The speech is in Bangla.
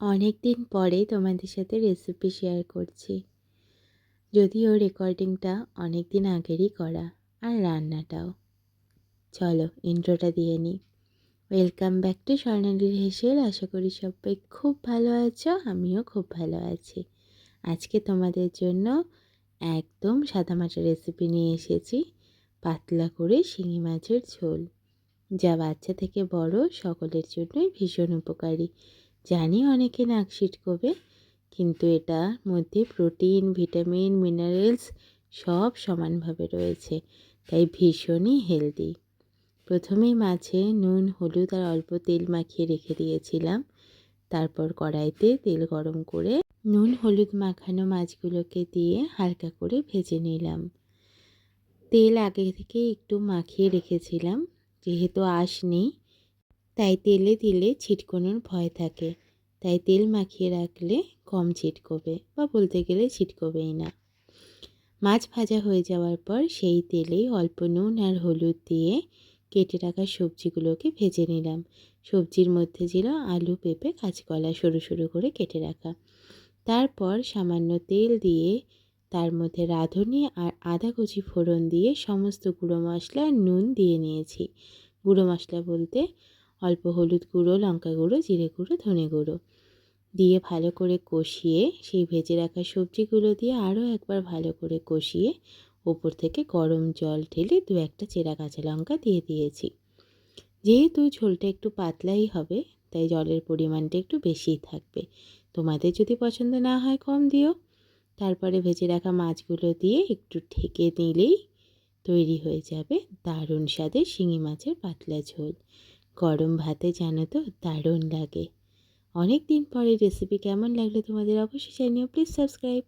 অনেক দিন পরে তোমাদের সাথে রেসিপি শেয়ার করছি। যদিও রেকর্ডিংটা অনেক দিন আগেরই করা আর রান্নাটাও। চলো ইন্ট্রোটা দিয়ে নিই ওয়েলকাম ব্যাক টু স্বর্ণালীর হেসেল আশা করি সবাই খুব ভালো আছো, আমিও খুব ভালো আছি। আজকে তোমাদের জন্য একদম সাদামাটা রেসিপি নিয়ে এসেছি। পাতলা করে শিঙি মাছের ঝোল। যা বাচ্চা থেকে বড়, সকলের জন্যই ভীষণ উপকারী। জানি অনেকে নাক ছিটকবে কিন্তু এটার মধ্যে প্রোটিন, ভিটামিন, মিনারেলস সব সমানভাবে রয়েছে, তাই ভীষণই হেলদি। প্রথমেই মাছে নুন, হলুদ আর অল্প তেল মাখিয়ে রেখে দিয়েছিলাম, তারপর কড়াইতে তেল গরম করে নুন, হলুদ মাখানো মাছগুলোকে দিয়ে হালকা করে ভেজে নিলাম। তেল আগে থেকে একটু মাখিয়ে রেখেছিলাম, যেহেতু আঁশ নেই তাই তেলে দিলে ছিটকোনোর ভয় থাকে। তাই তেল মাখিয়ে রাখলে কম ছিটকোবে বা বলতে গেলে ছিটকোবেই না। মাছ ভাজা হয়ে যাওয়ার পর সেই তেলেই অল্প নুন আর হলুদ দিয়ে কেটে রাখা সবজিগুলোকে ভেজে নিলাম। সবজির মধ্যে ছিল আলু, পেঁপে, কাঁচকলা সরু সরু করে কেটে রাখা। তারপর সামান্য তেল দিয়ে তার মধ্যে রাঁধুনি আর আদা কুচি ফোড়ন দিয়ে সমস্ত গুঁড়ো মশলা নুন দিয়ে নিয়েছি। গুঁড়ো মশলা বলতে অল্প হলুদ গুঁড়ো, লঙ্কা গুঁড়ো, জিরে গুঁড়ো, ধনে গুঁড়ো। দিয়ে ভালো করে কষিয়ে সেই ভেজে রাখা সবজিগুলো দিয়ে আরও একবার ভালো করে কষিয়ে ওপর থেকে গরম জল ঢেলে দু একটা চেরা কাঁচা লঙ্কা দিয়ে দিয়েছি। যেহেতু ঝোলটা একটু পাতলাই হবে, তাই জলের পরিমাণটা একটু বেশিই থাকবে। তোমাদের যদি পছন্দ না হয় কম দিও। তারপরে ভেজে রাখা মাছগুলো দিয়ে একটু ঢেকে নিলেই তৈরি হয়ে যাবে দারুণ স্বাদের শিঙি মাছের পাতলা ঝোল। গরম ভাতে জানো তো, দারুণ লাগে। অনেক দিন পরে রেসিপি কেমন লাগল তোমাদের অবশ্যই জানিও প্লিজ সাবস্ক্রাইব